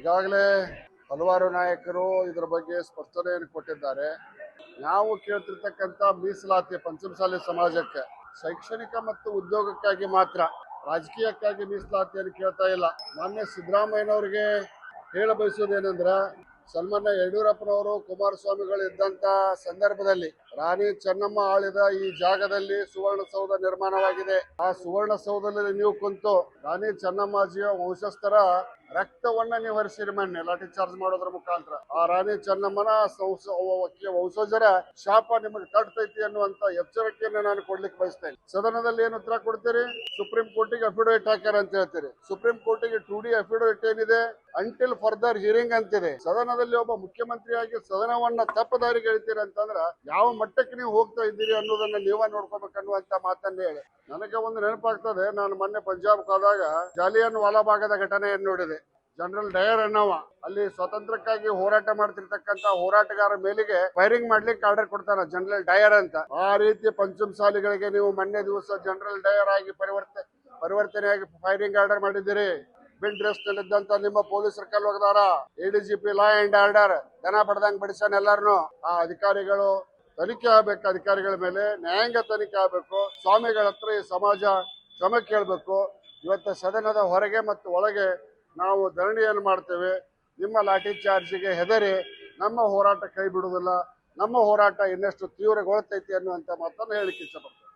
ಈಗಾಗಲೇ ಹಲವಾರು ನಾಯಕರು ಇದರ ಬಗ್ಗೆ ಸ್ಪಷ್ಟನೆಯನ್ನು ಕೊಟ್ಟಿದ್ದಾರೆ. ನಾವು ಕೇಳ್ತಿರ್ತಕ್ಕಂಥ ಮೀಸಲಾತಿ ಪಂಚಮಸಾಲಿ ಸಮಾಜಕ್ಕೆ, ಶೈಕ್ಷಣಿಕ ಮತ್ತು ಉದ್ಯೋಗಕ್ಕಾಗಿ ಮಾತ್ರ, ರಾಜಕೀಯಕ್ಕಾಗಿ ಮೀಸಲಾತಿಯನ್ನು ಕೇಳ್ತಾ ಇಲ್ಲ. ಮಾನ್ಯ ಸಿದ್ದರಾಮಯ್ಯನವರಿಗೆ ಹೇಳ ಬಯಸೋದೇನೆಂದ್ರೆ ಸನ್ಮಾನ್ಯ ಯಡಿಯೂರಪ್ಪನವರು, ಕುಮಾರಸ್ವಾಮಿಗಳು ಇದ್ದಂತ ಸಂದರ್ಭದಲ್ಲಿ ರಾಣಿ ಚೆನ್ನಮ್ಮ ಆಳಿದ ಈ ಜಾಗದಲ್ಲಿ ಸುವರ್ಣಸೌಧ ನಿರ್ಮಾಣವಾಗಿದೆ. ಆ ಸುವರ್ಣಸೌಧದಲ್ಲಿ ನೀವು ಕುಂತು ರಾಣಿ ಚೆನ್ನಮ್ಮಾಜಿಯ ವಂಶಸ್ಥರ ರಕ್ತವನ್ನ ನೀವು ಹರಿಸಿರಿ ಮೊನ್ನೆ. ಲಾಠಿ ಚಾರ್ಜ್ ಮಾಡೋದ್ರ ಮುಖಾಂತರ. ಆ ರಾಣಿ ಚೆನ್ನಮ್ಮನ ವಂಶಜರ ಶಾಪ ನಿಮಗೆ ತಡ್ತೈತಿ ಅನ್ನುವಂತ ಎಚ್ಚರಿಕೆಯನ್ನ ನಾನು ಕೊಡ್ಲಿಕ್ಕೆ ಬಯಸ್ತೇನೆ. ಸದನದಲ್ಲಿ ಏನು ಉತ್ತರ ಕೊಡ್ತೀರಿ? ಸುಪ್ರೀಂ ಕೋರ್ಟಿಗೆ ಅಫಿಡವಿಟ್ ಹಾಕ್ಯಾರ ಅಂತ ಹೇಳ್ತೀರಿ. ಸುಪ್ರೀಂ ಕೋರ್ಟಿಗೆ ಟು ಡಿ ಅಫಿಡವಿಟ್ ಏನಿದೆ? ಅಂಟಿಲ್ ಫರ್ದರ್ ಹಿಯರಿಂಗ್ ಅಂತಿದೆ ಸದನದಲ್ಲಿ ಒಬ್ಬ ಮುಖ್ಯಮಂತ್ರಿಯಾಗಿ ಸದನವನ್ನ ತಪ್ಪದಾರಿಗೆ ಹೇಳ್ತೀರಿ ಅಂತಂದ್ರ ಯಾವ ಮಟ್ಟಕ್ಕೆ ನೀವು ಹೋಗ್ತಾ ಇದ್ದೀರಿ ಅನ್ನೋದನ್ನ ನೀವ ನೋಡ್ಕೋಬೇಕನ್ನುವಂತ ಮಾತನ್ನ ಹೇಳಿ. ನನಗೆ ಒಂದು ನೆನಪಾಗ್ತದೆ, ನಾನು ಮೊನ್ನೆ ಪಂಜಾಬ್ ಹೋದಾಗ ಜಾಲಿಯನ್ ವಾಲಾಬಾಗದ ಘಟನೆಯನ್ನು ನೋಡಿದೆ. ಜನರಲ್ ಡಯರ್ ಅನ್ನವ ಅಲ್ಲಿ ಸ್ವತಂತ್ರಕ್ಕಾಗಿ ಹೋರಾಟ ಮಾಡ್ತಿರ್ತಕ್ಕಂತ ಹೋರಾಟಗಾರ ಮೇಲಿಗೆ ಫೈರಿಂಗ್ ಮಾಡ್ಲಿಕ್ಕೆ ಆರ್ಡರ್ ಕೊಡ್ತಾನ ಜನರಲ್ ಡಯರ್ ಅಂತ. ಆ ರೀತಿ ಪಂಚಮ ಸಾಲಿಗಳಿಗೆ ನೀವು ಮೊನ್ನೆ ದಿವಸ ಜನರಲ್ ಡಯರ್ ಆಗಿ ಪರಿವರ್ತನೆ ಪರಿವರ್ತನೆಯಾಗಿ ಫೈರಿಂಗ್ ಆರ್ಡರ್ ಮಾಡಿದ್ದೀರಿ. ಬಿಲ್ ಡ್ರೆಸ್ ನಲ್ಲಿದ್ದಂತ ನಿಮ್ಮ ಪೊಲೀಸರ ಕಲ್ ಹೋಗದಾರ ಎಡಿಜಿಪಿ ಲಾ ಅಂಡ್ ಆರ್ಡರ್ ಜನ ಬಡ್ದಂಗ್ ಬಡಿಸಾನ ಎಲ್ಲಾರನು. ಆ ಅಧಿಕಾರಿಗಳು ತನಿಖೆ ಆಗ್ಬೇಕು, ಅಧಿಕಾರಿಗಳ ಮೇಲೆ ನ್ಯಾಯಾಂಗ ತನಿಖೆ ಆಗ್ಬೇಕು, ಸ್ವಾಮಿಗಳ ಹತ್ರ ಈ ಸಮಾಜ ಕ್ಷಮೆ ಕೇಳಬೇಕು. ಇವತ್ತು ಸದನದ ಹೊರಗೆ ಮತ್ತು ಒಳಗೆ ನಾವು ಧರಣಿಯನ್ನು ಮಾಡ್ತೇವೆ. ನಿಮ್ಮ ಲಾಠಿ ಚಾರ್ಜಿಗೆ ಹೆದರಿ ನಮ್ಮ ಹೋರಾಟ ಕೈ ಬಿಡುವುದಿಲ್ಲ. ನಮ್ಮ ಹೋರಾಟ ಇನ್ನಷ್ಟು ತೀವ್ರಗೊಳ್ತೈತಿ ಅನ್ನುವಂಥ ಮಾತನ್ನು ಹೇಳಿಕ್ಕೆ ಇಷ್ಟಪಡ್ತೇವೆ